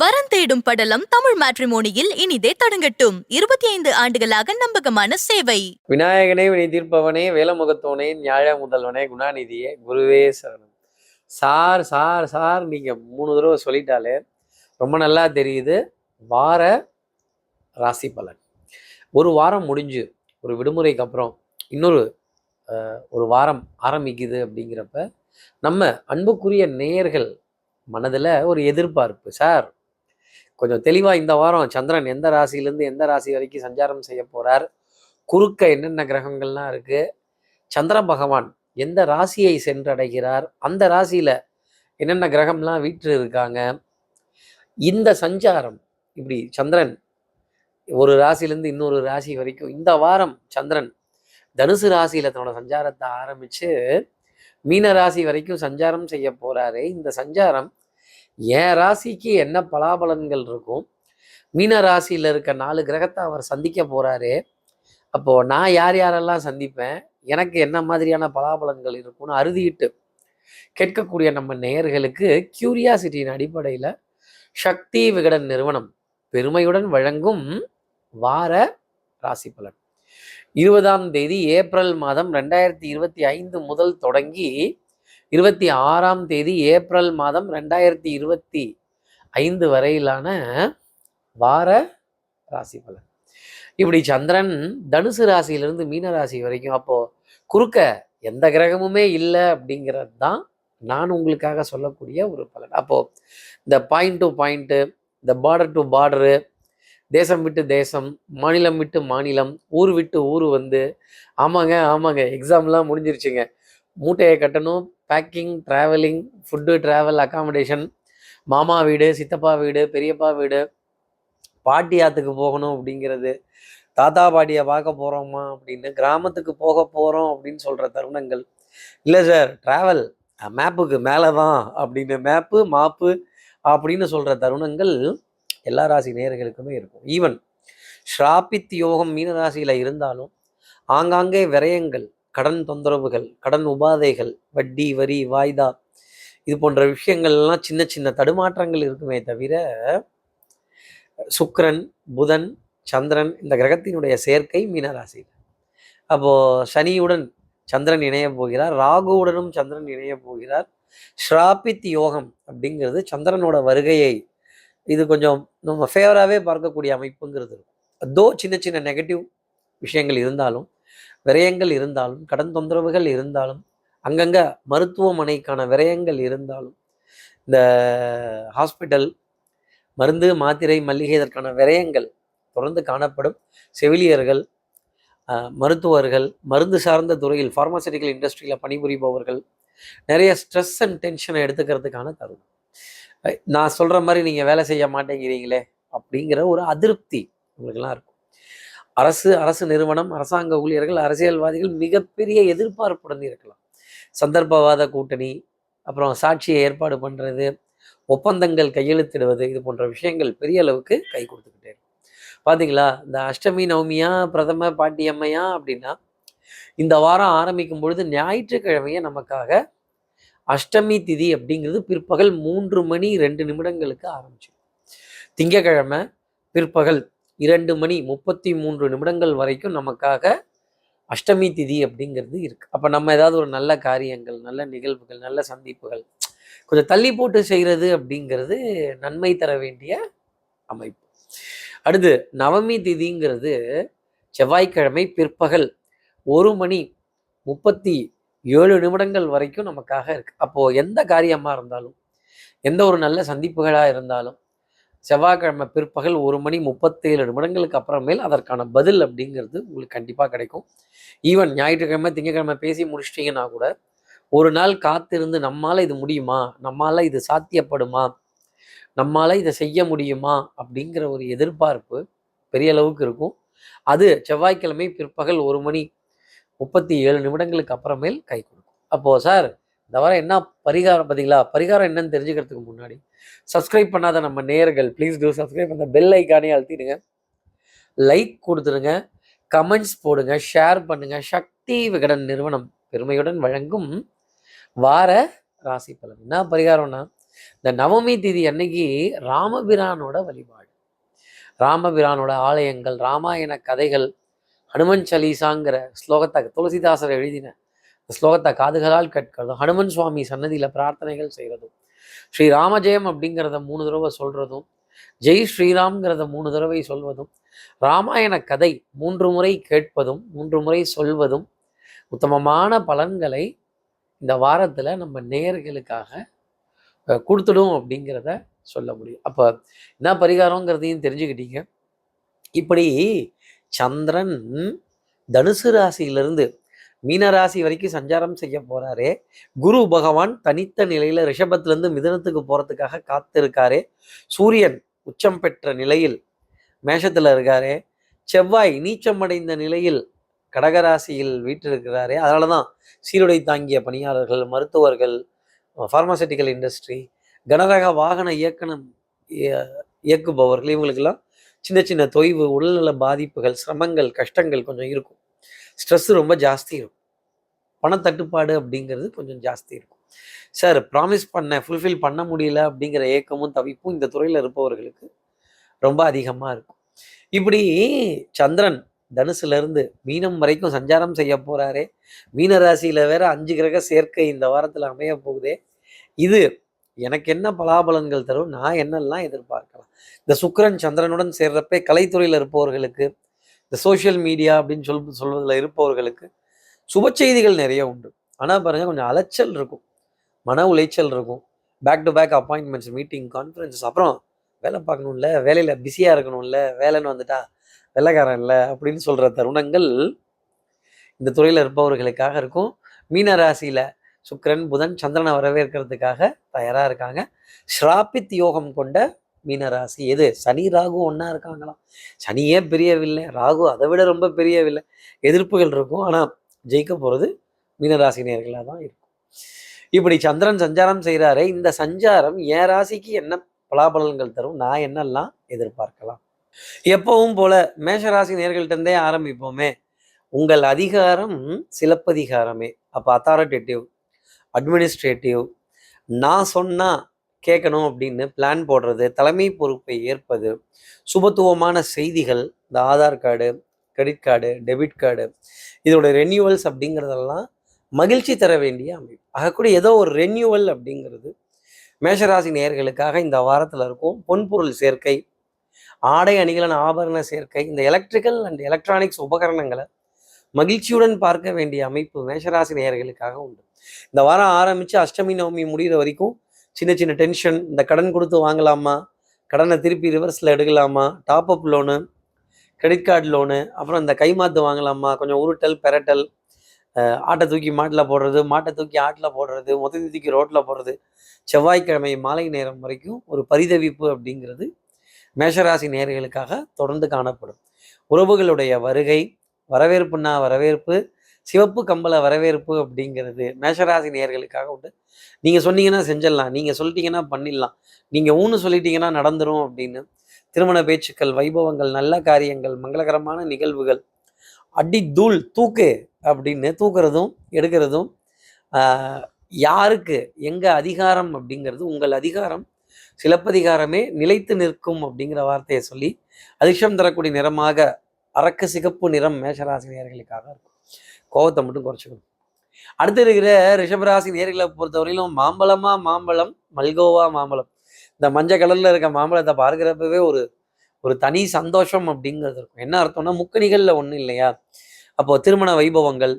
வரன் தேடும் படலம் தமிழ் மேட்ரிமோனியில் இனிதே தொடங்கட்டும். இருபத்தி ஐந்து ஆண்டுகளாக நம்பகமான சேவை. விநாயகனே வினை தீர்ப்பவனே வேலமுகத்தோனே ஞாழ முதல்வனே குணாநிதியே குருவே சரணம். சார் சார் சார் நீங்க மூணு தடவை சொல்லிட்டாலே ரொம்ப நல்லா தெரியுது. வார ராசி பலன். ஒரு வாரம் முடிஞ்சு ஒரு விடுமுறைக்கு அப்புறம் இன்னொரு ஒரு வாரம் ஆரம்பிக்குது அப்படிங்கிறப்ப நம்ம அன்புக்குரிய நேயர்கள் மனதில் ஒரு எதிர்பார்ப்பு. சார் கொஞ்சம் தெளிவாக இந்த வாரம் சந்திரன் எந்த ராசியிலேருந்து எந்த ராசி வரைக்கும் சஞ்சாரம் செய்ய போகிறார் குறுக்க என்னென்ன கிரகங்கள்லாம் இருக்குது சந்திர பகவான் எந்த ராசியை சென்றடைகிறார்? அந்த ராசியில் என்னென்ன கிரகம்லாம் வீற்று இருக்காங்க இந்த சஞ்சாரம் இப்படி சந்திரன் ஒரு ராசியிலேருந்து இன்னொரு ராசி வரைக்கும் இந்த வாரம் சந்திரன் தனுசு ராசியில தன்னோட சஞ்சாரத்தை ஆரம்பித்து மீன ராசி வரைக்கும் சஞ்சாரம் செய்ய போகிறாரு இந்த சஞ்சாரம் என் ராசிக்கு என்ன பலாபலன்கள் இருக்கும்? மீன ராசியில் இருக்க நாலு கிரகத்தை அவர் சந்திக்க போகிறாரு அப்போது நான் யார் யாரெல்லாம் சந்திப்பேன்? எனக்கு என்ன மாதிரியான பலாபலன்கள் இருக்கும்னு அறுதிட்டு கேட்கக்கூடிய நம்ம நேயர்களுக்கு கியூரியாசிட்டியின் அடிப்படையில் சக்தி விகடன் நிறுவனம் பெருமையுடன் வழங்கும் வார ராசி பலன். இருபதாம் தேதி ஏப்ரல் மாதம் ரெண்டாயிரத்தி இருபத்தி ஐந்து முதல் தொடங்கி இருபத்தி ஆறாம் தேதி ஏப்ரல் மாதம் ரெண்டாயிரத்தி இருபத்தி ஐந்து வரையிலான வார ராசி பலன். இப்படி சந்திரன் தனுசு ராசியிலிருந்து மீன ராசி வரைக்கும் அப்போ குறுக்க எந்த கிரகமுமே இல்லை அப்படிங்கிறது தான் நான் உங்களுக்காக சொல்லக்கூடிய ஒரு பலன். அப்போ இந்த பாயிண்ட் டு பாயிண்ட்டு இந்த பார்டர் டு பார்டரு தேசம் விட்டு தேசம் மாநிலம் விட்டு மாநிலம் ஊர் விட்டு ஊர் வந்து ஆமாங்க ஆமாங்க எக்ஸாம்லாம் முடிஞ்சிருச்சுங்க. மூட்டையை கட்டணும் packing travelling food travel accommodation மாமா வீடு சித்தப்பா வீடு பெரியப்பா வீடு பாட்டியாத்துக்கு போகணும் அப்படிங்கிறது தாத்தா பாட்டியை பார்க்க போகிறோமா அப்படின்னு கிராமத்துக்கு போக போகிறோம் அப்படின்னு சொல்கிற தருணங்கள். இல்லை சார் ட்ராவல் மேப்புக்கு மேலே தான் அப்படின்னு மேப்பு மாப்பு அப்படின்னு சொல்கிற தருணங்கள் எல்லா ராசி நேர்களுக்குமே இருக்கும். ஈவன் ஸ்ராபித் யோகம் மீனராசியில் இருந்தாலும் ஆங்காங்கே விரயங்கள் கடன் தொந்தரவுகள் கடன் உபாதைகள் வட்டி வரி வாய்தா இது போன்ற விஷயங்கள்லாம் சின்ன சின்ன தடுமாற்றங்கள் இருக்குமே தவிர சுக்ரன் புதன் சந்திரன் இந்த கிரகத்தினுடைய சேர்க்கை மீனராசியில். அப்போது சனியுடன் சந்திரன் இணைய போகிறார் ராகுவுடனும் சந்திரன் இணைய போகிறார். ஸ்ராபித் யோகம் அப்படிங்கிறது சந்திரனோட வருகையை இது கொஞ்சம் நம்ம ஃபேவராகவே பார்க்கக்கூடிய அமைப்புங்கிறது இருக்கும். அதோ சின்ன சின்ன நெகட்டிவ் விஷயங்கள் இருந்தாலும் விரயங்கள் இருந்தாலும் கடன் தொந்தரவுகள் இருந்தாலும் அங்கங்கே மருத்துவமனைக்கான விரயங்கள் இருந்தாலும் இந்த ஹாஸ்பிட்டல் மருந்து மாத்திரை மல்லிகை இதற்கான விரயங்கள் தொடர்ந்து காணப்படும். செவிலியர்கள் மருத்துவர்கள் மருந்து சார்ந்த துறையில் ஃபார்மாசிட்டிக்கல் இண்டஸ்ட்ரியில் பணிபுரிபவர்கள் நிறைய ஸ்ட்ரெஸ் அண்ட் டென்ஷனை எடுத்துக்கிறதுக்கான தருணம். நான் சொல்கிற மாதிரி நீங்கள் வேலை செய்ய மாட்டேங்கிறீங்களே அப்படிங்கிற ஒரு அதிருப்தி உங்களுக்கெல்லாம் இருக்கும். அரசு அரசு நிறுவனம் அரசாங்க ஊழியர்கள் அரசியல்வாதிகள் மிகப்பெரிய எதிர்பார்ப்புடன் இருக்கலாம். சந்தர்ப்பவாத கூட்டணி அப்புறம் சாட்சியை ஏற்பாடு பண்ணுறது ஒப்பந்தங்கள் கையெழுத்திடுவது இது போன்ற விஷயங்கள் பெரிய அளவுக்கு கை கொடுத்துக்கிட்டே இருக்கும். பார்த்தீங்களா இந்த அஷ்டமி நவமியா பிரதம பாட்டியம்மையா அப்படின்னா இந்த வாரம் ஆரம்பிக்கும் பொழுது ஞாயிற்றுக்கிழமையே நமக்காக அஷ்டமி திதி அப்படிங்கிறது பிற்பகல் மூன்று மணி ரெண்டு நிமிடங்களுக்கு ஆரம்பிச்சு திங்கக்கிழமை பிற்பகல் இரண்டு மணி முப்பத்தி மூன்று நிமிடங்கள் வரைக்கும் நமக்காக அஷ்டமி திதி அப்படிங்கிறது இருக்குது அப்போ நம்ம ஏதாவது ஒரு நல்ல காரியங்கள் நல்ல நிகழ்வுகள் நல்ல சந்திப்புகள் கொஞ்சம் தள்ளி போட்டு செய்கிறது அப்படிங்கிறது நன்மை தர வேண்டிய அமைப்பு. அடுத்து நவமி திதிங்கிறது செவ்வாய்க்கிழமை பிற்பகல் ஒரு மணி முப்பத்தி ஏழு நிமிடங்கள் வரைக்கும் நமக்காக இருக்கு. அப்போ எந்த காரியமாக இருந்தாலும் எந்த ஒரு நல்ல சந்திப்புகளாக இருந்தாலும் செவ்வாய்க்கிழமை பிற்பகல் ஒரு மணி முப்பத்தேழு நிமிடங்களுக்கு அப்புறமேல் அதற்கான பதில் அப்படிங்கிறது உங்களுக்கு கண்டிப்பாக கிடைக்கும். ஈவன் ஞாயிற்றுக்கிழமை திங்கக்கிழமை பேசி முடிச்சிட்டிங்கன்னா கூட ஒரு நாள் காத்திருந்து நம்மால் இது முடியுமா? நம்மால் இது சாத்தியப்படுமா? நம்மால் இதை செய்ய முடியுமா? அப்படிங்கிற ஒரு எதிர்பார்ப்பு பெரிய அளவுக்கு இருக்கும். அது செவ்வாய்க்கிழமை பிற்பகல் ஒரு மணி முப்பத்தி ஏழு நிமிடங்களுக்கு அப்புறமேல் கை கொடுக்கும். அப்போது சார் இந்த வாரம் என்ன பரிகாரம் பார்த்தீங்களா? பரிகாரம் என்னன்னு தெரிஞ்சுக்கிறதுக்கு முன்னாடி சப்ஸ்கிரைப் பண்ணாத நம்ம நேர்கள் ப்ளீஸ் டூ சப்ஸ்கிரைப் பண்ண பெல் ஐக்கானே அழுத்திடுங்க. லைக் கொடுத்துருங்க கமெண்ட்ஸ் போடுங்க ஷேர் பண்ணுங்க. சக்தி விகடன் நிறுவனம் பெருமையுடன் வழங்கும் வார ராசி பலன். என்ன பரிகாரம்னா இந்த நவமி திதி அன்னைக்கு ராமபிரானோட வழிபாடு. ராமபிரானோட ஆலயங்கள் ராமாயண கதைகள் ஹனுமன் சலீசாங்கிற ஸ்லோகத்தை துளசிதாசர் எழுதின இந்த ஸ்லோகத்தை காதுகளால் கேட்கிறதும் ஹனுமன் சுவாமி சன்னதியில் பிரார்த்தனைகள் செய்கிறதும் ஸ்ரீ ராமஜெயம் அப்படிங்கிறத மூணு தடவை சொல்கிறதும் ஜெய் ஸ்ரீராம்ங்கிறத மூணு தடவை சொல்வதும் ராமாயண கதை மூன்று முறை கேட்பதும் மூன்று முறை சொல்வதும் உத்தமமான பலன்களை இந்த வாரத்தில் நம்ம நேயர்களுக்காக கொடுத்துடும் அப்படிங்கிறத சொல்ல முடியும். அப்போ என்ன பரிகாரங்கிறதையும் தெரிஞ்சுக்கிட்டீங்க. இப்படி சந்திரன் தனுசு ராசியிலிருந்து மீனராசி வரைக்கும் சஞ்சாரம் செய்ய போறாரே. குரு பகவான் தனித்த நிலையில ரிஷபத்திலிருந்து மிதனத்துக்கு போறதுக்காக காத்திருக்காரு. சூரியன் உச்சம் பெற்ற நிலையில் மேஷத்துல இருக்காரு. செவ்வாய் நீச்சமடைந்த நிலையில் கடகராசியில் வீற்றிருக்கிறாரே. அதனால தான் சீருடை தாங்கிய பணியாளர்கள் மருத்துவர்கள் ஃபார்மாசூட்டிக்கல் இண்டஸ்ட்ரி கனரக வாகன இயக்கணம் இயக்குபவர்கள் இவங்களுக்கெல்லாம் சின்ன சின்ன தொய்வு உடல்நல பாதிப்புகள் சிரமங்கள் கஷ்டங்கள் கொஞ்சம் இருக்கும். ஸ்ட்ரெஸ் ரொம்ப ஜாஸ்தி இருக்கும். பணத்தட்டுப்பாடு அப்படிங்கிறது கொஞ்சம் ஜாஸ்தி இருக்கும். சார் ப்ராமிஸ் பண்ண ஃபுல்ஃபில் பண்ண முடியல அப்படிங்கிற ஏக்கமும் தவிப்பும் இந்த துறையில் இருப்பவர்களுக்கு ரொம்ப அதிகமாக இருக்கும். இப்படி சந்திரன் தனுசுலேருந்து மீனம் வரைக்கும் சஞ்சாரம் செய்ய போகிறாரே மீன ராசியில வேற அஞ்சு கிரக சேர்க்கை இந்த வாரத்தில் அமைய போகுதே. இது எனக்கு என்ன பலாபலன்கள் தரும்? நான் என்னெல்லாம் எதிர்பார்க்கலாம்? இந்த சுக்கரன் சந்திரனுடன் சேர்றப்பே கலைத்துறையில் இருப்பவர்களுக்கு இந்த சோஷியல் மீடியா அப்படின்னு சொல் சொல்வதில் இருப்பவர்களுக்கு சுப செய்திகள் நிறைய உண்டு. ஆனால் பாருங்கள் கொஞ்சம் அலைச்சல் இருக்கும். மன உளைச்சல் இருக்கும். Back to back appointments meeting conferences அப்புறம் வேலை பார்க்கணும்ல வேலையில் பிஸியாக இருக்கணும்ல வேலைன்னு வந்துட்டா வெள்ளைக்காரன் இல்லை அப்படின்னு சொல்கிற தருணங்கள் இந்த துறையில் இருப்பவர்களுக்காக இருக்கும். மீன ராசியில் சுக்கிரன் புதன் சந்திரனை வரவேற்கிறதுக்காக தயாராக இருக்காங்க. ஸ்ராபித் யோகம் கொண்ட மீனராசி எது? சனி ராகு ஒன்றா இருக்காங்களாம் சனியே பெரியவில்லை? ராகு அதை விட ரொம்ப பெரியவில்லை. எதிர்ப்புகள் இருக்கும். ஆனால் ஜெயிக்க போகிறது மீனராசி நேர்களாக தான் இருக்கும். இப்படி சந்திரன் சஞ்சாரம் செய்கிறாரே இந்த சஞ்சாரம் என் ராசிக்கு என்ன பலாபலன்கள் தரும்? நான் என்னெல்லாம் எதிர்பார்க்கலாம்? எப்பவும் போல மேஷராசி நேர்கள்ட்டே ஆரம்பிப்போமே. உங்கள் அதிகாரம் சிலப்பதிகாரமே. அப்போ அத்தாரிட்டேட்டிவ் அட்மினிஸ்ட்ரேட்டிவ் நான் சொன்னால் கேட்கணும் அப்படின்னு பிளான் போடுறது தலைமை பொறுப்பை ஏற்பது சுபத்துவமான செய்திகள் இந்த Aadhaar card credit card debit card இதோட ரெனியூவல்ஸ் அப்படிங்கிறதெல்லாம் மகிழ்ச்சி தர வேண்டிய அமைப்பு. ஆகக்கூடிய ஏதோ ஒரு ரெனியூவல் அப்படிங்கிறது மேஷராசி நேயர்களுக்காக இந்த வாரத்தில் இருக்கும். பொன்பொருள் சேர்க்கை ஆடை அணிகலன் ஆபரண சேர்க்கை இந்த எலக்ட்ரிக்கல் அண்ட் எலக்ட்ரானிக்ஸ் உபகரணங்களை மகிழ்ச்சியுடன் பார்க்க வேண்டிய அமைப்பு மேஷராசி நேயர்களுக்காக உண்டு. இந்த வாரம் ஆரம்பித்து அஷ்டமி நவமி முடிகிற வரைக்கும் சின்ன சின்ன டென்ஷன் இந்த கடன் கொடுத்து வாங்கலாமா? கடனை திருப்பி ரிவர்ஸில் எடுக்கலாமா? Top up loan credit card loan அப்புறம் இந்த கைமாத்து வாங்கலாமா? கொஞ்சம் உருட்டல் பெரட்டல் ஆட்டை தூக்கி மாட்டில் போடுறது மாட்டை தூக்கி ஆட்டில் போடுறது மொத்தத்தை தூக்கி ரோட்டில் போடுறது. செவ்வாய்க்கிழமை மாலை நேரம் வரைக்கும் ஒரு பரிதவிப்பு அப்படிங்கிறது மேஷராசி நேர்களுக்காக தொடர்ந்து காணப்படும். உறவுகளுடைய வருகை வரவேற்புன்னா வரவேற்பு சிவப்பு கம்பள வரவேற்பு அப்படிங்கிறது மேஷராசி நேர்களுக்காக உண்டு. நீங்கள் சொன்னீங்கன்னா செஞ்சிடலாம். நீங்கள் சொல்லிட்டீங்கன்னா பண்ணிடலாம். நீங்கள் ஊன்னு சொல்லிட்டீங்கன்னா நடந்துரும் அப்படின்னு. திருமண பேச்சுக்கள் வைபவங்கள் நல்ல காரியங்கள் மங்களகரமான நிகழ்வுகள் அடி தூள் தூக்கு அப்படின்னு தூக்குறதும் எடுக்கிறதும் யாருக்கு எங்கே அதிகாரம் அப்படிங்கிறது உங்கள் அதிகாரம் சிலப்பதிகாரமே நிலைத்து நிற்கும் அப்படிங்கிற வார்த்தையை சொல்லி அதிர்ஷ்டம் தரக்கூடிய நிறமாக அரக்கு சிகப்பு நிறம் மேஷராசினியர்களுக்காக இருக்கும். கோவத்தை மட்டும் குறைச்சிக்கணும். அடுத்து இருக்கிற ரிஷபராசி நேர்களை பொறுத்தவரையிலும் மாம்பழமா மாம்பழம் மல்கோவா மாம்பழம். இந்த மஞ்சள் கலர்ல இருக்க மாம்பழத்தை பார்க்குறப்பவே ஒரு ஒரு தனி சந்தோஷம் அப்படிங்கிறது இருக்கும். என்ன அர்த்தம்னா முக்கணிகளில் ஒன்றும் இல்லையா? அப்போ திருமண வைபவங்கள்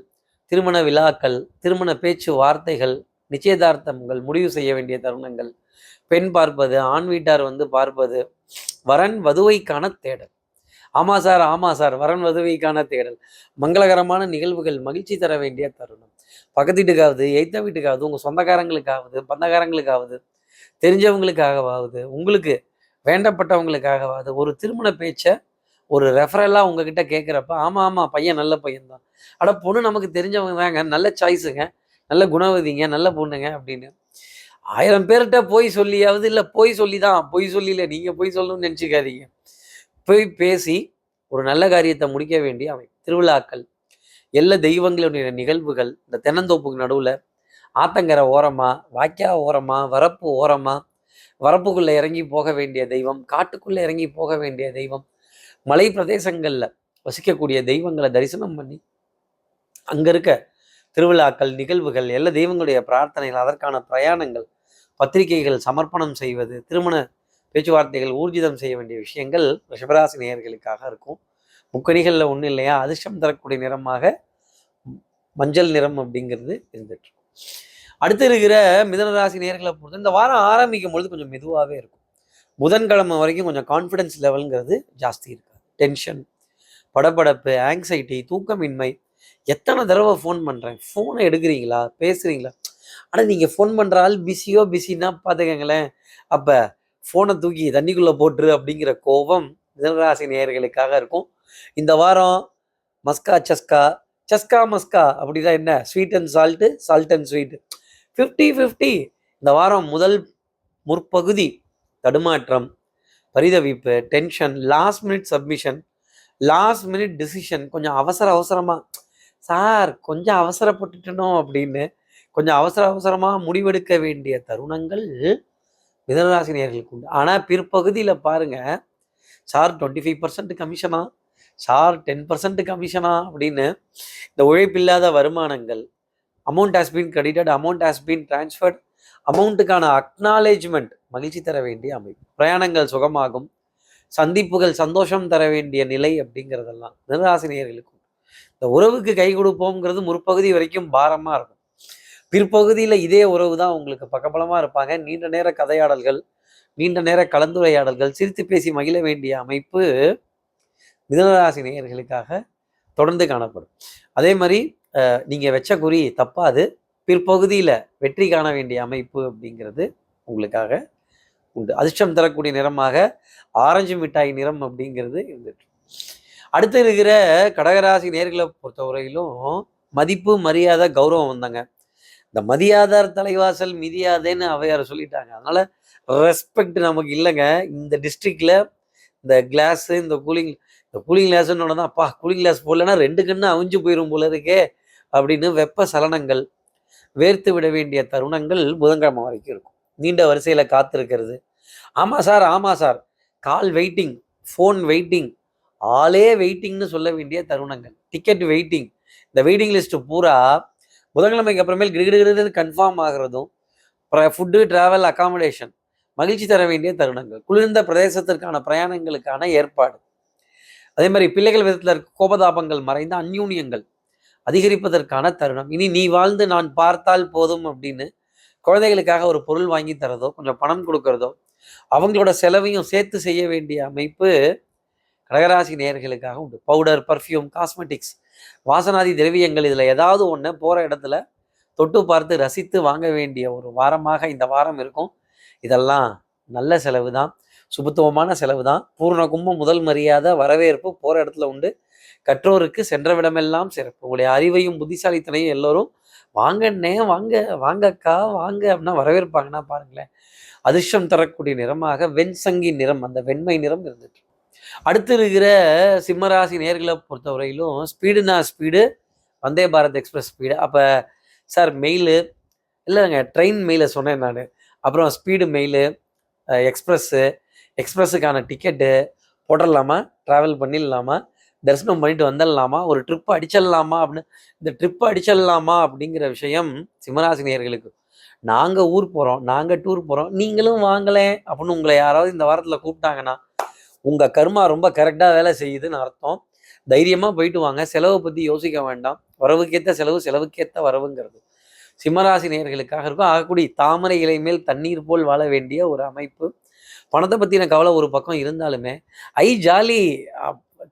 திருமண விழாக்கள் திருமண பேச்சு வார்த்தைகள் நிச்சயதார்த்தங்கள் முடிவு செய்ய வேண்டிய தருணங்கள் பெண் பார்ப்பது ஆண் வீட்டார் வந்து பார்ப்பது வரன் வதுவைக்கான தேடல். ஆமா சார் ஆமா சார். வரன் வதவிக்கான தேடல். மங்களகரமான நிகழ்வுகள் மகிழ்ச்சி தர வேண்டிய தருணம். பக்கத்து வீட்டுக்காவது எய்த்த வீட்டுக்காவது உங்கள் சொந்தக்காரங்களுக்காவது பந்தக்காரங்களுக்காவது தெரிஞ்சவங்களுக்காகவாவது உங்களுக்கு வேண்டப்பட்டவங்களுக்காகவாவது ஒரு திருமண பேச்சை ஒரு ரெஃபரலாக உங்ககிட்ட கேட்குறப்ப ஆமாம் ஆமாம் பையன் நல்ல பையன்தான். அட பொண்ணு நமக்கு தெரிஞ்சவங்க தாங்க. நல்ல சாய்ஸுங்க நல்ல குணவதிங்க நல்ல பொண்ணுங்க அப்படின்னு. ஆயிரம் பேர்கிட்ட போய் சொல்லியாவது இல்லை போய் சொல்லி தான் பொய் சொல்லியில நீங்கள் போய் சொல்லணும்னு நினச்சிக்காதீங்க. போய் பேசி ஒரு நல்ல காரியத்தை முடிக்க வேண்டிய அவை. திருவிழாக்கள் எல்லா தெய்வங்களுடைய நிகழ்வுகள் இந்த தென்னந்தோப்புக்கு நடுவில் ஆத்தங்கரை ஓரமாக வாய்க்கா ஓரமாக வரப்பு ஓரமாக வரப்புக்குள்ளே இறங்கி போக வேண்டிய தெய்வம் காட்டுக்குள்ளே இறங்கி போக வேண்டிய தெய்வம் மலை பிரதேசங்களில் வசிக்கக்கூடிய தெய்வங்களை தரிசனம் பண்ணி அங்கே இருக்க திருவிழாக்கள் நிகழ்வுகள் எல்லா தெய்வங்களுடைய பிரார்த்தனைகள் அதற்கான பிரயாணங்கள் பத்திரிகைகள் சமர்ப்பணம் செய்வது திருமண பேச்சுவார்த்தைகள் ஊர்ஜிதம் செய்ய வேண்டிய விஷயங்கள் ரிஷபராசி நேயர்களுக்காக இருக்கும். முக்கணிகளில் ஒன்றும் இல்லையா? அதிர்ஷ்டம் தரக்கூடிய நிறமாக மஞ்சள் நிறம் அப்படிங்கிறது இருந்துட்டு அடுத்து இருக்கிற மிதனராசி நேர்களை பொறுத்து இந்த வாரம் ஆரம்பிக்கும் பொழுது கொஞ்சம் மெதுவாகவே இருக்கும். புதன்கிழமை வரைக்கும் கொஞ்சம் கான்ஃபிடன்ஸ் லெவலுங்கிறது ஜாஸ்தி இருக்காது. டென்ஷன் படபடப்பு ஆங்ஸைட்டி தூக்கமின்மை. எத்தனை தடவை ஃபோன் பண்ணுறேன் ஃபோனை எடுக்கிறீங்களா? பேசுகிறீங்களா ஆனால் நீங்கள் ஃபோன் பண்ணுற ஆள் பிஸியோ பிஸின்னா பார்த்துக்கங்களேன் அப்போ ஃபோனை தூக்கி தண்ணிக்குள்ளே போட்டுரு அப்படிங்கிற கோபம் மிதனராசி நேயர்களுக்காக இருக்கும். இந்த வாரம் மஸ்கா சஸ்கா சஸ்கா மஸ்கா அப்படின்னா என்ன? Sweet and salt salt and sweet fifty fifty இந்த வாரம் முதல் முற்பகுதி தடுமாற்றம் பரிதவிப்பு tension last minute submission last minute decision கொஞ்சம் அவசர அவசரமாக சார் கொஞ்சம் அவசரப்பட்டுட்டனோ அப்படின்னு கொஞ்சம் அவசர அவசரமாக முடிவெடுக்க வேண்டிய தருணங்கள் மிதனராசி நேர்களுக்கு உண்டு. ஆனால் பிற்பகுதியில பாருங்க சார் டுவெண்ட்டி ஃபைவ் பர்சன்ட் கமிஷனா? சார் டென் பர்சன்ட் கமிஷனா? அப்படின்னு இந்த உழைப்பில்லாத வருமானங்கள் amount has been credited amount has been transferred அமௌண்ட்டுக்கான acknowledgement மகிழ்ச்சி தர வேண்டிய அமைப்பு. பிரயாணங்கள் சுகமாகும் சந்திப்புகள் சந்தோஷம் தர வேண்டிய நிலை அப்படிங்கிறதெல்லாம் நிராசினியர்களுக்கும் இந்த உறவுக்கு கை கொடுப்போம்ங்கிறது முற்பகுதி வரைக்கும் பாரமாக இருக்கும். பிற்பகுதியில் இதே உறவு தான் உங்களுக்கு பக்கபலமா இருப்பாங்க. நீண்ட நேர கதையாடல்கள் நீண்ட நேர கலந்துரையாடல்கள் சிரித்து பேசி மகிழ வேண்டிய அமைப்பு மிதனராசி நேயர்களுக்காக தொடர்ந்து காணப்படும். அதே மாதிரி நீங்கள் வச்ச குறி தப்பாது. பிற்பகுதியில் வெற்றி காண வேண்டிய அமைப்பு அப்படிங்கிறது உங்களுக்காக உண்டு. அதிர்ஷ்டம் தரக்கூடிய நிறமாக ஆரஞ்சு மிட்டாய் நிறம் அப்படிங்கிறது இருந்துட்டு. அடுத்து இருக்கிற கடகராசி நேர்களை பொறுத்தவரையிலும் மதிப்பு மரியாதை கௌரவம் வந்தாங்க. இந்த மதியாதார் தலைவாசல் மிதியாதேன்னு அவையார் சொல்லிட்டாங்க. அதனால ரெஸ்பெக்ட் நமக்கு இல்லைங்க. இந்த டிஸ்ட்ரிக்ட்ல இந்த கிளாஸ் இந்த கூலிங் இந்த கூலிங் கிளாஸ்ன்னு தான். அப்பா கூலிங் கிளாஸ் போடலன்னா ரெண்டு கண்ணு அவிஞ்சு போயிடும் போல இருக்கே அப்படின்னு வெப்ப சலனங்கள் வேர்த்து விட வேண்டிய தருணங்கள் புதன்கிழமை வரைக்கும் இருக்கும். நீண்ட வரிசையில் காத்திருக்கிறது. ஆமாம் சார் ஆமாம் sir. Call waiting phone waiting ஆளே வெயிட்டிங்னு சொல்ல வேண்டிய தருணங்கள். டிக்கெட் வெயிட்டிங் இந்த வெயிட்டிங் லிஸ்ட்டு பூரா புதன்கிழமைக்கு அப்புறமேல் கிடுகிடுன்னு கன்ஃபார்ம் ஆகிறதும் ஃபுட்டு டிராவல் அகாமடேஷன் மகிழ்ச்சி தர வேண்டிய தருணங்கள் குளிர்ந்த பிரதேசத்திற்கான பிரயாணங்களுக்கான ஏற்பாடு. அதே மாதிரி பிள்ளைகள் விதத்தில் இருக்க கோபதாபங்கள் மறைந்த அந்யூன்யங்கள் அதிகரிப்பதற்கான தருணம். இனி நீ வாழ்ந்து நான் பார்த்தால் போதும் அப்படின்னு குழந்தைகளுக்காக ஒரு பொருள் வாங்கி தரதோ கொஞ்சம் பணம் கொடுக்கறதோ அவங்களோட செலவையும் சேர்த்து செய்ய வேண்டிய அமைப்பு கடகராசி நேயர்களுக்காக உண்டு. பவுடர் பர்ஃப்யூம் காஸ்மெட்டிக்ஸ் வாசனாதி திரவியங்கள் இதில் ஏதாவது ஒன்று போகிற இடத்துல தொட்டு பார்த்து ரசித்து வாங்க வேண்டிய ஒரு வாரமாக இந்த வாரம் இருக்கும். இதெல்லாம் நல்ல செலவு தான் சுபத்துவமான செலவு தான் பூர்ண கும்பம் முதல் மரியாதை வரவேற்பு போகிற இடத்துல உண்டு. கற்றோருக்கு சென்ற விடமெல்லாம் சிறப்பு. உங்களுடைய அறிவையும் புத்திசாலித்தனையும் எல்லோரும் வாங்கண்ணே வாங்க வாங்கக்கா வாங்க அப்படின்னா வரவேற்பாங்கன்னா பாருங்களேன். அதிர்ஷ்டம் தரக்கூடிய நிறமாக வெண்சங்கி நிறம் அந்த வெண்மை நிறம் இருந்துட்டு அடுத்து இருக்கிற சிம்மராசி நேர்களை பொறுத்தவரையிலும் ஸ்பீடுனா speed Vande Bharat express speed அப்போ சார் மெயிலு இல்லைங்க ட்ரெயின் மெயிலை சொன்னேன் நான். அப்புறம் ஸ்பீடு மெயிலு எக்ஸ்பிரஸ்ஸு எக்ஸ்பிரஸுக்கான டிக்கெட்டு போடலாமா? ட்ராவல் பண்ணிடலாமா? தரிசனம் பண்ணிட்டு வந்துடலாமா? ஒரு ட்ரிப் அடிச்சிடலாமா? அப்படின்னு இந்த ட்ரிப் அடிச்சிடலாமா? அப்படிங்கிற விஷயம் சிம்மராசினியர்களுக்கு நாங்கள் ஊர் போகிறோம் நாங்கள் டூர் போகிறோம் நீங்களும் வாங்கலேன் அப்படின்னு உங்களை யாராவது இந்த வாரத்தில் கூப்பிட்டாங்கன்னா உங்கள் கர்மா ரொம்ப கரெக்டாக வேலை செய்யுதுன்னு அர்த்தம். தைரியமாக போயிட்டு வாங்க. செலவை பற்றி யோசிக்க வேண்டாம். வரவுக்கேற்ற செலவு செலவுக்கேற்ற வரவுங்கிறது. சிம்மராசி நேர்களுக்காக இருக்கும். ஆகக்கூடிய தாமரை இலை மேல் தண்ணீர் போல் வாழ வேண்டிய ஒரு அமைப்பு. பணத்தை பற்றின கவலை ஒரு பக்கம் இருந்தாலுமே ஐ ஜாலி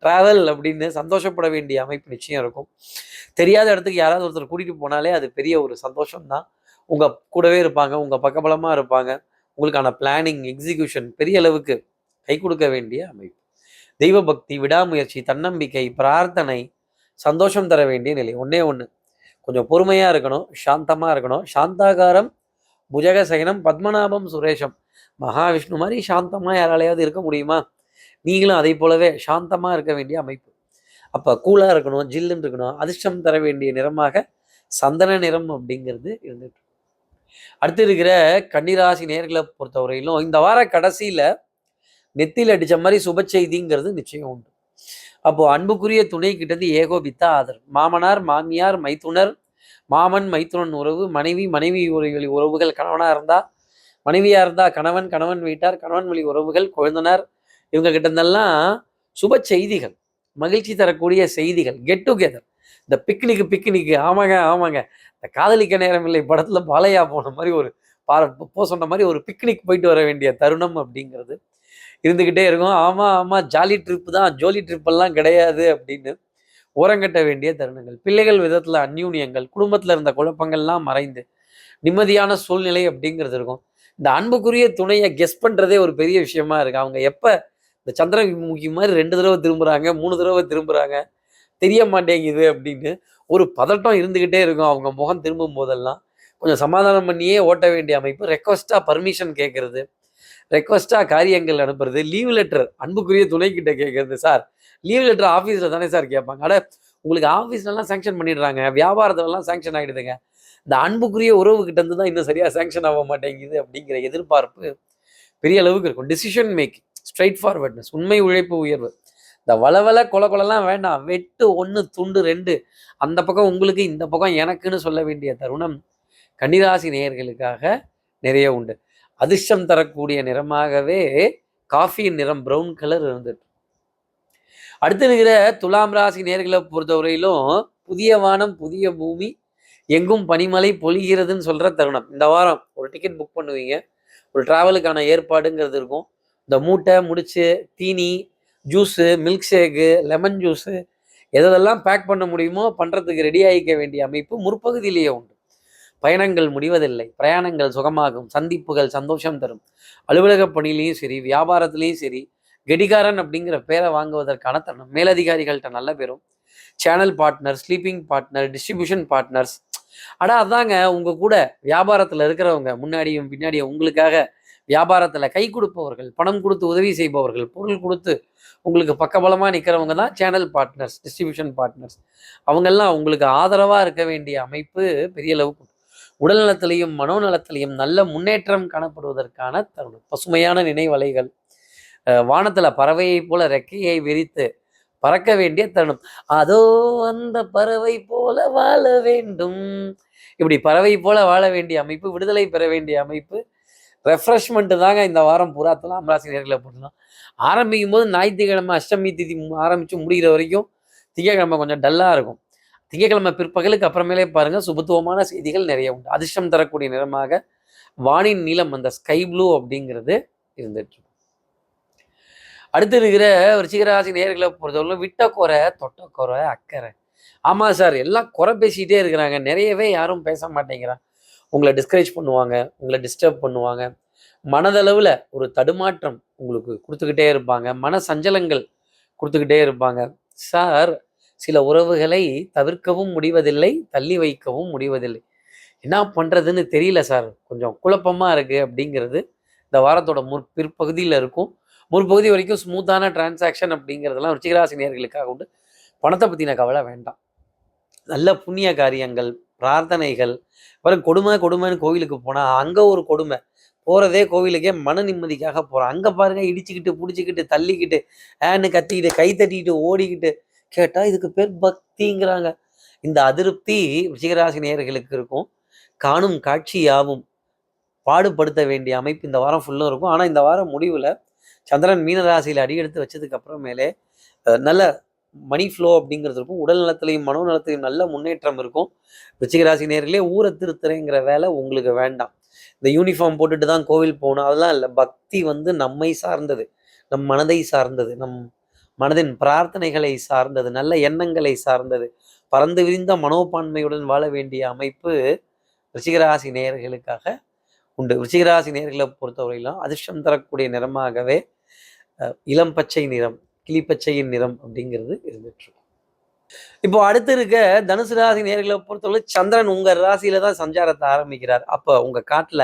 ட்ராவல் அப்படின்னு சந்தோஷப்பட வேண்டிய அமைப்பு நிச்சயம் இருக்கும். தெரியாத இடத்துக்கு யாராவது ஒருத்தர் கூட்டிகிட்டு போனாலே அது பெரிய ஒரு சந்தோஷம்தான். உங்கள் கூடவே இருப்பாங்க. உங்கள் பக்கபலமாக இருப்பாங்க. உங்களுக்கான பிளானிங் எக்ஸிகியூஷன் பெரிய அளவுக்கு கை கொடுக்க வேண்டிய அமைப்பு. தெய்வ பக்தி விடாமுயற்சி தன்னம்பிக்கை பிரார்த்தனை சந்தோஷம் தர வேண்டிய நிலை. ஒன்றே ஒன்று கொஞ்சம் பொறுமையாக இருக்கணும் சாந்தமாக இருக்கணும். சாந்தாகாரம் புஜகசயனம் பத்மநாபம் சுரேஷம். மகாவிஷ்ணு மாதிரி சாந்தமாக யாராலையாவது இருக்க முடியுமா? நீங்களும் அதை போலவே சாந்தமாக இருக்க வேண்டிய அமைப்பு. அப்போ கூலாக இருக்கணும் ஜில்லுன்னு இருக்கணும் அதிர்ஷ்டம் தர வேண்டிய நிறமாக சந்தன நிறம் அப்படிங்கிறது இருந்துட்டு அடுத்து இருக்கிற கன்னிராசி நேர்களை பொறுத்தவரையிலும் இந்த வார கடைசியில் நெத்தியில் அடிச்ச மாதிரி சுப செய்திங்கிறது நிச்சயம் உண்டு. அப்போ அன்புக்குரிய துணை கிட்டது ஏகோபித்த ஆதர் மாமனார் மாமியார் மைத்துனர் மாமன் மைத்துனன் உறவு மனைவி மனைவி உறவுகள் உறவுகள் கணவனா இருந்தால் மனைவியாக இருந்தால் கணவன் கணவன் வீட்டார் கணவன் வழி உறவுகள் குழந்தனர் இவங்க கிட்ட இருந்தெல்லாம் சுப செய்திகள் மகிழ்ச்சி தரக்கூடிய செய்திகள் கெட் டுகெதர் இந்த பிக்னிக்கு பிக்னிக்கு ஆமாங்க ஆமாங்க. இந்த காதலிக்க நேரம் இல்லை படத்தில் பாலையா போன மாதிரி ஒரு பார போ சொன்ன மாதிரி ஒரு பிக்னிக் போயிட்டு வர வேண்டிய தருணம் அப்படிங்கிறது இருந்துக்கிட்டே இருக்கும். ஆமாம் ஆமாம் ஜாலி ட்ரிப் தான் ஜோலி ட்ரிப்பெல்லாம் கிடையாது அப்படின்னு ஓரங்கட்ட வேண்டிய தருணங்கள். பிள்ளைகள் விதத்தில் அந்யூன்யங்கள் குடும்பத்தில் இருந்த குழப்பங்கள்லாம் மறைந்து நிம்மதியான சூழ்நிலை அப்படிங்கிறது இருக்கும். இந்த அன்புக்குரிய துணையை கெஸ் பண்ணுறதே ஒரு பெரிய விஷயமா இருக்குது அவங்க எப்போ இந்த சந்திரமுகி மாதிரி ரெண்டு தடவை திரும்புகிறாங்க மூணு தடவை திரும்புகிறாங்க தெரிய மாட்டேங்குது அப்படின்னு ஒரு பதட்டம் இருந்துக்கிட்டே இருக்கும். அவங்க முகம் திரும்பும் போதெல்லாம் கொஞ்சம் சமாதானம் பண்ணியே ஓட்ட வேண்டிய அமைப்பு ரெக்வஸ்ட்டாக பர்மிஷன் கேட்குறது ரெக்வஸ்டா காரியங்கள் அனுப்புறது லீவ் லெட்டர் அன்புக்குரிய துணை கிட்ட கேட்கறது சார் லீவ் லெட்டர் ஆஃபீஸில் தானே சார் கேட்பாங்க. அட உங்களுக்கு ஆஃபீஸ்லலாம் சேங்ஷன் பண்ணிடுறாங்க. வியாபாரத்துலலாம் சேங்ஷன் ஆகிடுதுங்க இந்த அன்புக்குரிய உறவு கிட்ட இருந்து தான் இன்னும் சரியாக சேங்ஷன் ஆக மாட்டேங்குது அப்படிங்கிற எதிர்பார்ப்பு பெரிய அளவுக்கு இருக்கும். டிசிஷன் மேக்கிங் ஸ்ட்ரைட் ஃபார்வர்ட்னஸ் உண்மை உழைப்பு உயர்வு. இந்த வளவல கொல கொலலாம் வேண்டாம். வெட்டு ஒன்று துண்டு ரெண்டு. அந்த பக்கம் உங்களுக்கு இந்த பக்கம் எனக்குன்னு சொல்ல வேண்டிய தருணம் கன்னிராசி நேயர்களுக்காக நிறைய உண்டு. அதிர்ஷ்டம் தரக்கூடிய நிறமாகவே காஃபியின் நிறம் ப்ரௌன் கலர் இருந்துட்டு. அடுத்து இருக்கிற துலாம் ராசி நேர்களை பொறுத்தவரையிலும் புதிய வானம் புதிய பூமி எங்கும் பனிமலை பொழிகிறதுன்னு சொல்கிற தருணம். இந்த வாரம் ஒரு டிக்கெட் புக் பண்ணுவீங்க. ஒரு டிராவலுக்கான ஏற்பாடுங்கிறது இருக்கும். இந்த மூட்டை முடிச்சு தீனி juice milk shake lemon juice எதெல்லாம் பேக் பண்ண முடியுமோ பண்ணுறதுக்கு ரெடி ஆகிக்க வேண்டிய அமைப்பு முற்பகுதியிலேயே உண்டு. பயணங்கள் முடிவதில்லை. பிரயாணங்கள் சுகமாகும். சந்திப்புகள் சந்தோஷம் தரும். அலுவலக பணியிலையும் சரி வியாபாரத்திலையும் சரி கெடிகாரன் அப்படிங்கிற பேரை வாங்குவதற்கான தருணம் மேலதிகாரிகள்கிட்ட நல்ல பேரும். Channel partner sleeping partner distribution partners. ஆனால் அதாங்க உங்கள் கூட வியாபாரத்தில் இருக்கிறவங்க முன்னாடியும் பின்னாடியும் உங்களுக்காக வியாபாரத்தில் கை கொடுப்பவர்கள் பணம் கொடுத்து உதவி செய்பவர்கள் பொருள் கொடுத்து உங்களுக்கு பக்கபலமாக நிற்கிறவங்க தான் சேனல் பார்ட்னர்ஸ் டிஸ்ட்ரிபியூஷன் பார்ட்னர்ஸ். அவங்கெல்லாம் உங்களுக்கு ஆதரவாக இருக்க வேண்டிய அமைப்பு பெரிய அளவுக்கு உடல்நலத்திலையும் மனோநலத்திலையும் நல்ல முன்னேற்றம் காணப்படுவதற்கான தருணம். பசுமையான நினைவலைகள். வானத்தில் வானத்துல பறவையை போல ரெக்கையை விரித்து பறக்க வேண்டிய தருணம். அதோ அந்த பறவை போல வாழ வேண்டும். இப்படி பறவை போல வாழ வேண்டிய அமைப்பு விடுதலை பெற வேண்டிய அமைப்பு ரெஃப்ரெஷ்மெண்ட் தாங்க இந்த வாரம் புறாத்தெல்லாம் துலாம் நேர்களை போட்டுலாம் ஆரம்பிக்கும் போது ஞாயிற்றுக்கிழமை அஷ்டமி திதி மு- ஆரம்பிச்சு முடிகிற வரைக்கும் திங்கக்கிழமை கொஞ்சம் டல்லாக இருக்கும். திங்கக்கிழமை பிற்பகலுக்கு அப்புறமேலே பாருங்கள் சுபத்துவமான செய்திகள் நிறைய உண்டு. அதிர்ஷ்டம் தரக்கூடிய நிறமாக வானின் நீளம் அந்த ஸ்கை ப்ளூ அப்படிங்கிறது இருந்துட்டு அடுத்து இருக்கிற ரிச்சிகராசி நேர்களை பொறுத்தவரை விட்ட குறை தொட்ட குறை அக்கறை. ஆமாம் சார் எல்லாம் குறை பேசிக்கிட்டே இருக்கிறாங்க. நிறையவே யாரும் பேச மாட்டேங்கிறான் உங்களை டிஸ்கரேஜ் பண்ணுவாங்க உங்களை டிஸ்டர்ப் பண்ணுவாங்க. மனதளவில் ஒரு தடுமாற்றம் உங்களுக்கு கொடுத்துக்கிட்டே இருப்பாங்க. மன சஞ்சலங்கள் கொடுத்துக்கிட்டே இருப்பாங்க. சார் சில உறவுகளை தவிர்க்கவும் முடிவதில்லை தள்ளி வைக்கவும் முடிவதில்லை. என்ன பண்ணுறதுன்னு தெரியல சார். கொஞ்சம் குழப்பமாக இருக்குது அப்படிங்கிறது இந்த வாரத்தோட முற் பிற்பகுதியில் இருக்கும். முற்பகுதி வரைக்கும் ஸ்மூத்தான டிரான்சாக்ஷன் அப்படிங்கிறதெல்லாம் ருச்சிகராசி நேர்களுக்காக உண்டு. பணத்தை பற்றின கவலை வேண்டாம். நல்ல புண்ணிய காரியங்கள் பிரார்த்தனைகள். அப்புறம் கொடுமை கொடுமைன்னு கோவிலுக்கு போனால் அங்கே ஒரு கொடுமை. போகிறதே கோவிலுக்கே மன நிம்மதிக்காக போகிறோம் அங்கே பாருங்கள் இடிச்சுக்கிட்டு பிடிச்சிக்கிட்டு தள்ளிக்கிட்டு ஏன்னு கத்திக்கிட்டு கை தட்டிக்கிட்டு ஓடிக்கிட்டு கேட்டால் இதுக்கு பேர் பக்திங்கிறாங்க. இந்த அதிருப்தி ரிஷிகராசி நேயர்களுக்கு இருக்கும். காணும் காட்சி யாவும் பாடுபடுத்த வேண்டிய அமைப்பு இந்த வாரம் ஃபுல்லும் இருக்கும். ஆனால் இந்த வாரம் முடிவில் சந்திரன் மீனராசியில் அடியெடுத்து வச்சதுக்கு அப்புறமேலே நல்ல மணி ஃப்ளோ அப்படிங்கிறது இருக்கும். உடல் நலத்திலையும் மனோ நலத்திலையும் நல்ல முன்னேற்றம் இருக்கும். ரிச்சிகராசி நேர்களே ஊரை திருத்துறைங்கிற வேலை உங்களுக்கு வேண்டாம். இந்த யூனிஃபார்ம் போட்டுட்டு தான் கோவில் போகணும். அதெல்லாம் இல்லை. பக்தி வந்து நம்மை சார்ந்தது. நம் மனதை சார்ந்தது. நம் மனதின் பிரார்த்தனைகளை சார்ந்தது நல்ல எண்ணங்களை சார்ந்தது பறந்து விரிந்த மனோப்பான்மையுடன் வாழ வேண்டிய அமைப்பு ரிச்சிகராசி நேயர்களுக்காக உண்டு. ரிச்சிகராசி நேயர்களை பொறுத்தவரையிலும் அதிர்ஷ்டம் தரக்கூடிய நிறமாகவே இளம் பச்சை நிறம் கிளிப்பச்சையின் நிறம் அப்படிங்கிறது இருந்துட்டு இப்போ அடுத்து இருக்க தனுசு ராசி நேர்களை பொறுத்தவரை சந்திரன் உங்க ராசியில தான் சஞ்சாரத்தை ஆரம்பிக்கிறார். அப்போ உங்க காட்டுல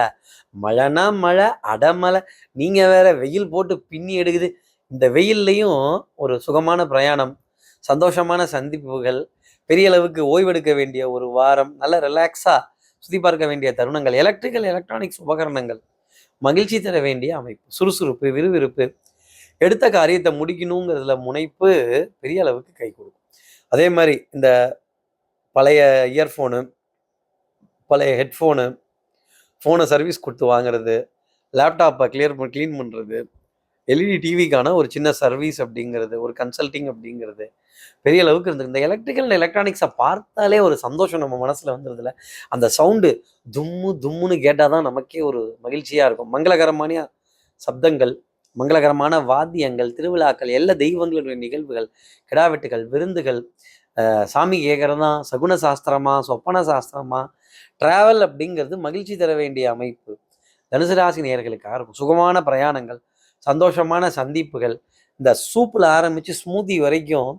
மழைனா மழை அடமழை நீங்க வேற வெயில் போட்டு பின்னி எடுக்குது. இந்த வெயில்லையும் ஒரு சுகமான பிரயாணம் சந்தோஷமான சந்திப்புகள் பெரிய அளவுக்கு ஓய்வெடுக்க வேண்டிய ஒரு வாரம் நல்ல ரிலாக்ஸாக சுற்றி பார்க்க வேண்டிய தருணங்கள் எலக்ட்ரிக்கல் எலக்ட்ரானிக்ஸ் உபகரணங்கள் மகிழ்ச்சி தர வேண்டிய அமைப்பு சுறுசுறுப்பு விறுவிறுப்பு எடுத்த காரியத்தை முடிக்கணுங்கிறதுல முனைப்பு பெரிய அளவுக்கு கை கொடுக்கும். அதே மாதிரி இந்த பழைய இயர்ஃபோனு பழைய ஹெட்ஃபோனு ஃபோனை சர்வீஸ் கொடுத்து வாங்குறது லேப்டாப்பை கிளியர் க்ளீன் பண்ணுறது எல்இடி டிவிக்கான ஒரு சின்ன சர்வீஸ் அப்படிங்கிறது ஒரு கன்சல்டிங் அப்படிங்கிறது பெரிய அளவுக்கு இருந்தது இந்த எலக்ட்ரிக்கல் எலக்ட்ரானிக்ஸை பார்த்தாலே ஒரு சந்தோஷம் நம்ம மனசில் வந்துடுதுல அந்த சவுண்டு தும்மு தும்முன்னு கேட்டால் தான் நமக்கே ஒரு மகிழ்ச்சியாக இருக்கும். மங்களகரமான சப்தங்கள் மங்களகரமான வாத்தியங்கள் திருவிழாக்கள் எல்லா தெய்வங்களுடைய நிகழ்வுகள் கிடாவெட்டுகள் விருந்துகள் சாமி கேட்குறதா சகுன சாஸ்திரமா சொப்பன சாஸ்திரமா டிராவல் அப்படிங்கிறது மகிழ்ச்சி தர வேண்டிய அமைப்பு. தனுசு ராசி நேர்களுக்காக இருக்கும் சுகமான பிரயாணங்கள் சந்தோஷமான சந்திப்புகள். இந்த சூப்பில் ஆரம்பித்து ஸ்மூத்தி வரைக்கும்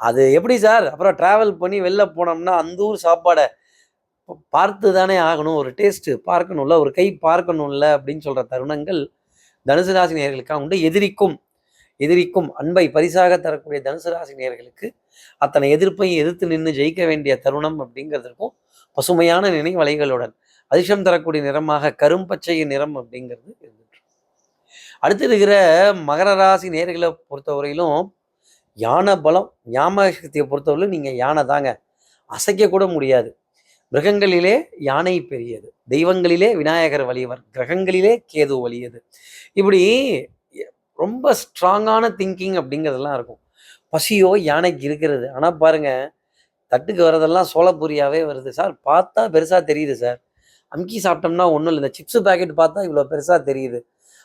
அது எப்படி சார்? அப்புறம் ட்ராவல் பண்ணி வெளில போனோம்னா அந்த ஊர் சாப்பாடை பார்த்து தானே ஆகணும். ஒரு டேஸ்ட்டு பார்க்கணும்ல ஒரு கை பார்க்கணும்ல அப்படின்னு சொல்கிற தருணங்கள் தனுசு ராசி நேர்களுக்காக உண்டு. எதிரிக்கும் எதிரிக்கும் அன்பை பரிசாக தரக்கூடிய தனுசு ராசி நேர்களுக்கு அத்தனை எதிர்ப்பையும் எதிர்த்து நின்று ஜெயிக்க வேண்டிய தருணம் அப்படிங்கிறதுக்கும் பசுமையான நினைவலைகளுடன் அதிர்ஷ்டம் தரக்கூடிய நிறமாக கரும்பச்சையின் நிறம் அப்படிங்கிறது இருந்தது. அடுத்து இருக்கிற மகர ராசி நேர்களை பொறுத்தவரையிலும் யானை பலம் ஞாபக சக்தியை பொறுத்தவரையிலும் நீங்கள் யானை தாங்க. அசைக்கக்கூட முடியாது. மிருகங்களிலே யானை பெரியது. தெய்வங்களிலே விநாயகர் வலியவர். கிரகங்களிலே கேது வலியது. இப்படி ரொம்ப ஸ்ட்ராங்கான திங்கிங் அப்படிங்கிறதெல்லாம் இருக்கும். பசியோ யானைக்கு இருக்கிறது. ஆனால் பாருங்கள் தட்டுக்கு வர்றதெல்லாம் சோளப்பூரியாவே வருது. சார் பார்த்தா பெருசாக தெரியுது சார். அமுக்கி சாப்பிட்டோம்னா ஒன்றும் இல்லை. இந்த சிப்ஸ் பேக்கெட் பார்த்தா இவ்வளோ பெருசாக தெரியுது.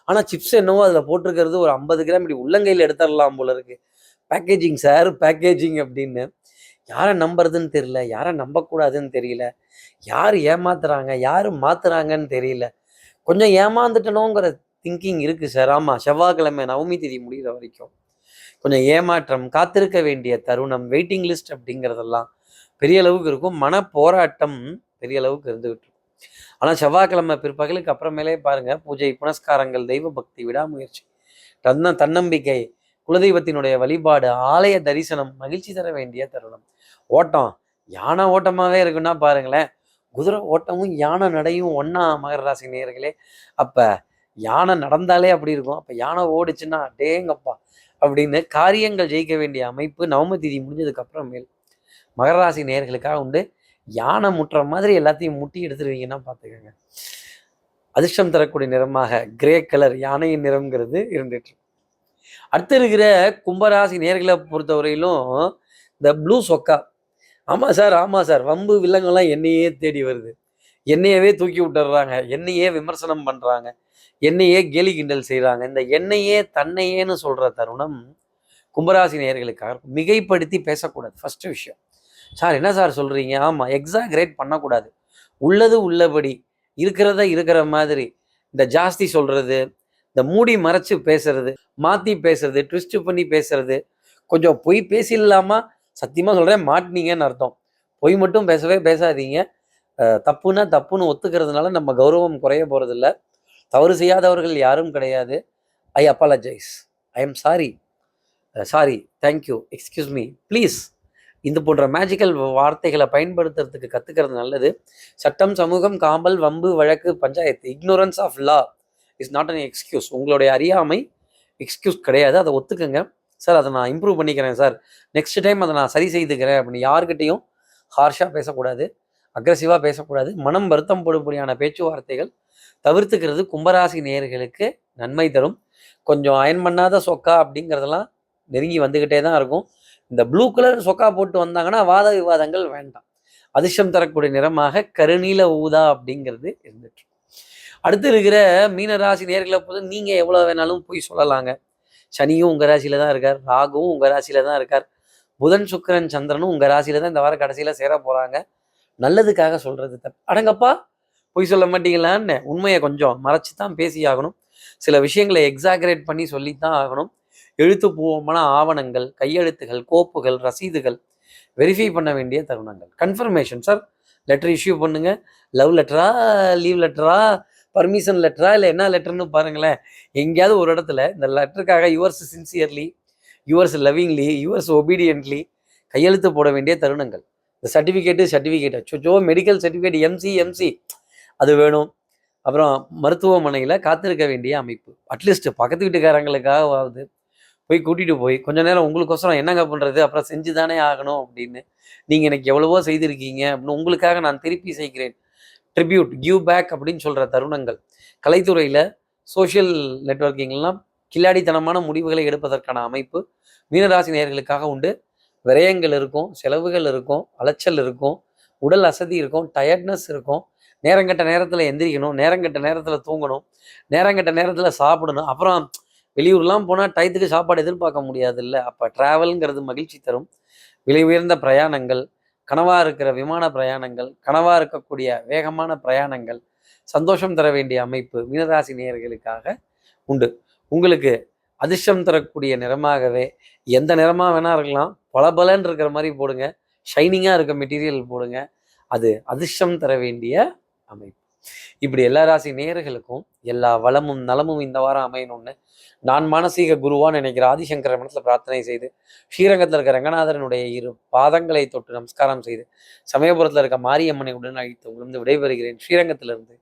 ஆனால் சிப்ஸ் என்னவோ அதில் போட்டிருக்கிறது ஒரு ஐம்பது கிராம் இப்படி உள்ளங்கையில் எடுத்துடலாம் போல இருக்கு. பேக்கேஜிங் சார் பேக்கேஜிங் அப்படின்னு. யாரை நம்புறதுன்னு தெரியல. யாரை நம்பக்கூடாதுன்னு தெரியல. யார் ஏமாத்துறாங்க? யார் மாத்துறாங்கன்னு தெரியல. கொஞ்சம் ஏமாந்துட்டணுங்கிற திங்கிங் இருக்குது சார் ஆமாம் செவ்வாய்க்கிழமை நவமி தேதி முடிகிற வரைக்கும். கொஞ்சம் ஏமாற்றம் காத்திருக்க வேண்டிய தருணம் வெயிட்டிங் லிஸ்ட் அப்படிங்கிறதெல்லாம் பெரிய அளவுக்கு இருக்கும். மன போராட்டம் பெரிய அளவுக்கு இருந்துகிட்டு ஆனால் செவ்வாய்க்கிழமை பிற்பகலுக்கு அப்புறமேலே பாருங்க பூஜை புனஸ்காரங்கள் தெய்வ பக்தி விடாமுயற்சி. தன்ன தன்னம்பிக்கை குலதெய்வத்தினுடைய வழிபாடு ஆலய தரிசனம் மகிழ்ச்சி தர வேண்டிய தருணம். ஓட்டம் யானை ஓட்டமாகவே இருக்குன்னா பாருங்களேன் குதிரை ஓட்டமும் யானை நடையும் ஒன்றா மகர ராசி நேர்களே அப்போ யானை நடந்தாலே அப்படி இருக்கும். அப்போ யானை ஓடுச்சுன்னா டேங்கப்பா அப்படின்னு காரியங்கள் ஜெயிக்க வேண்டிய அமைப்பு நவம தேதி முடிஞ்சதுக்கு அப்புறமேல் மகர ராசி நேர்களுக்காக உண்டு. யானை முட்டுற மாதிரி எல்லாத்தையும் முட்டி எடுத்துருவீங்கன்னா பார்த்துக்கோங்க. அதிர்ஷ்டம் தரக்கூடிய நிறமாக கிரே கலர் யானையின் நிறம்ங்கிறது இருந்துட்டு அடுத்து இருக்கிற கும்பராசி நேர்களை பொறுத்தவரையிலும் இந்த ப்ளூ சொக்கா. ஆமாம் சார் ஆமாம் சார். வம்பு வில்லங்கள்லாம் என்னையே தேடி வருது. என்னையவே தூக்கி விட்டுறாங்க என்னையே விமர்சனம் பண்ணுறாங்க என்னையே கேலி கிண்டல் செய்கிறாங்க இந்த என்னையே தன்னையேன்னு சொல்கிற தருணம் கும்பராசி நேயர்களுக்காக மிகைப்படுத்தி பேசக்கூடாது. ஃபஸ்ட்டு விஷயம். சார் என்ன சார் சொல்கிறீங்க ஆமாம் எக்ஸாக்ரேட் பண்ணக்கூடாது. உள்ளது உள்ளபடி இருக்கிறத இருக்கிற மாதிரி. இந்த ஜாஸ்தி சொல்கிறது இந்த மூடி மறைச்சு பேசுறது மாற்றி பேசுறது ட்விஸ்ட் பண்ணி பேசுறது கொஞ்சம் பொய் பேசிடலாமா? சத்தியமாக சொல்கிறேன் மாட்டினீங்கன்னு அர்த்தம். பொய் மட்டும் பேசவே பேசாதீங்க. தப்புன்னா தப்புன்னு ஒத்துக்கிறதுனால நம்ம கௌரவம் குறைய போகிறதில்ல தவறு செய்யாதவர்கள் யாரும் கிடையாது. I apologise I am sorry sorry thank you excuse me please இது போன்ற மேஜிக்கல் வார்த்தைகளை பயன்படுத்துறதுக்கு கற்றுக்கிறது நல்லது. சட்டம் சமூகம் காம்பல் வம்பு வழக்கு panchayat ignorance of law is not an excuse உங்களுடைய அறியாமை எக்ஸ்கியூஸ் கிடையாது. அதை ஒத்துக்குங்க. சார் அதை நான் இம்ப்ரூவ் பண்ணிக்கிறேன் சார். நெக்ஸ்ட் டைம் அதை நான் சரி செய்துக்கிறேன் அப்படின்னு யாருக்கிட்டையும் ஹார்ஷாக பேசக்கூடாது அக்ரஸிவாக பேசக்கூடாது. மனம் வருத்தம் படும்படியான பேச்சுவார்த்தைகள் தவிர்த்துக்கிறது கும்பராசி நேயர்களுக்கு நன்மை தரும். கொஞ்சம் அயன் பண்ணாத சொக்கா அப்படிங்கிறதெல்லாம் நெருங்கி வந்துக்கிட்டே தான் இருக்கும். இந்த ப்ளூ கலர் சொக்கா போட்டு வந்தாங்கன்னா வாத விவாதங்கள் வேண்டாம். அதிர்ஷ்டம் தரக்கூடிய நிறமாக கருநீல ஊதா அப்படிங்கிறது இருந்துட்டு. அடுத்து இருக்கிற மீனராசி நேர்களை போது நீங்கள் எவ்வளோ வேணாலும் போய் சொல்லலாங்க. சனியும் உங்கள் ராசியில தான் இருக்கார். ராகுவும் உங்கள் ராசியில தான் இருக்கார். புதன் சுக்கிரன் சந்திரனும் உங்கள் ராசியில தான் இந்த வாரம் கடைசியில் சேர போகிறாங்க நல்லதுக்காக சொல்கிறது தப்பு அடங்கப்பா! பொய் சொல்ல மாட்டீங்களான்னு உண்மையை கொஞ்சம் மறைச்சி தான் பேசி ஆகணும் சில விஷயங்களை எக்ஸாகரேட் பண்ணி சொல்லித்தான் ஆகணும். எழுத்துப்பூர்வமான ஆவணங்கள் கையெழுத்துகள் கோப்புகள் ரசீதுகள் வெரிஃபை பண்ண வேண்டிய தருணங்கள். கன்ஃபர்மேஷன் சார் லெட்டர் இஷ்யூ பண்ணுங்க. லவ் லெட்டரா லீவ் லெட்டரா பர்மிஷன் லெட்டரா இல்லை என்ன லெட்டர்னு பாருங்களேன். எங்கேயாவது ஒரு இடத்துல இந்த லெட்டருக்காக yours sincerely yours lovingly yours obediently கையெழுத்து போட வேண்டிய தருணங்கள். இந்த சர்டிஃபிகேட்டு சர்டிஃபிகேட் அச்சோ மெடிக்கல் சர்டிஃபிகேட் எம்சி எம்சி அது வேணும். அப்புறம் மருத்துவமனையில் காத்திருக்க வேண்டிய அமைப்பு. அட்லீஸ்ட் பக்கத்து வீட்டுக்காரங்களுக்காக ஆகுது போய் கூட்டிகிட்டு போய் கொஞ்ச நேரம் உங்களுக்கோசரம் என்னங்க பண்ணுறது அப்புறம் செஞ்சு தானே ஆகணும் அப்படின்னு நீங்கள் எனக்கு எவ்வளவோ செய்திருக்கீங்க அப்படின்னு உங்களுக்காக நான் திருப்பி செய்கிறேன். ட்ரிபியூட் கிவ் பேக் அப்படின்னு சொல்கிற தருணங்கள். கலைத்துறையில் சோஷியல் நெட்வொர்க்கிங்லாம் கில்லாடித்தனமான முடிவுகளை எடுப்பதற்கான அமைப்பு மீனராசி நேர்களுக்காக உண்டு. விரயங்கள் இருக்கும் செலவுகள் இருக்கும் அலைச்சல் இருக்கும் உடல் அசதி இருக்கும் டயர்ட்னஸ் இருக்கும். நேரங்கட்ட நேரத்தில் எந்திரிக்கணும் நேரங்கட்ட நேரத்தில் தூங்கணும் நேரங்கட்ட நேரத்தில் சாப்பிடணும். அப்புறம் வெளியூர்லாம் போனால் டயத்துக்கு சாப்பாடு எதிர்பார்க்க முடியாது இல்லை அப்போ ட்ராவல்ங்கிறது மகிழ்ச்சி தரும். விலை உயர்ந்த பிரயாணங்கள் கனவாக இருக்கிற விமான பிரயாணங்கள் கனவாக இருக்கக்கூடிய வேகமான பிரயாணங்கள் சந்தோஷம் தர வேண்டிய அமைப்பு மீனராசி நேயர்களுக்காக உண்டு. உங்களுக்கு அதிர்ஷ்டம் தரக்கூடிய நிறமாகவே எந்த நிறமாக வேணா இருக்கலாம் பளபளன்னு இருக்கிற மாதிரி போடுங்க. ஷைனிங்காக இருக்க மெட்டீரியல் போடுங்க. அது அதிர்ஷ்டம் தர வேண்டிய அமைப்பு. இப்படி எல்லா ராசி நேயர்களுக்கும் எல்லா வளமும் நலமும் இந்த வாரம் அமையணும்னு நான் மானசீக குருவான்னு நினைக்கிற ஆதிசங்கர மனத்தில் பிரார்த்தனை செய்து ஸ்ரீரங்கத்தில் இருக்க ரங்கநாதரனுடைய இரு பாதங்களை தொட்டு நமஸ்காரம் செய்து சமயபுரத்தில் இருக்க மாரியம்மனை உடன் அழைத்து உங்களிருந்து விடைபெறுகிறேன். ஸ்ரீரங்கத்திலிருந்து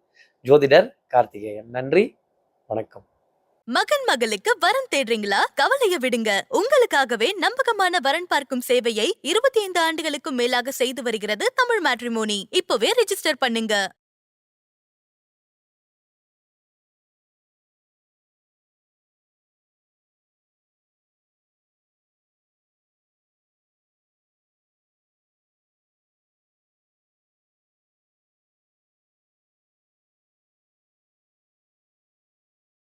ஜோதிடர் கார்த்திகேயன். நன்றி வணக்கம். மகன் மகளுக்கு வரன் தேடுறீங்களா? கவலைய விடுங்க. உங்களுக்காகவே நம்பகமான வரன் பார்க்கும் சேவையை இருபத்தி ஐந்து ஆண்டுகளுக்கும் மேலாக செய்து வருகிறது தமிழ் மேட்ரிமோனி. இப்பவே ரிஜிஸ்டர் பண்ணுங்க.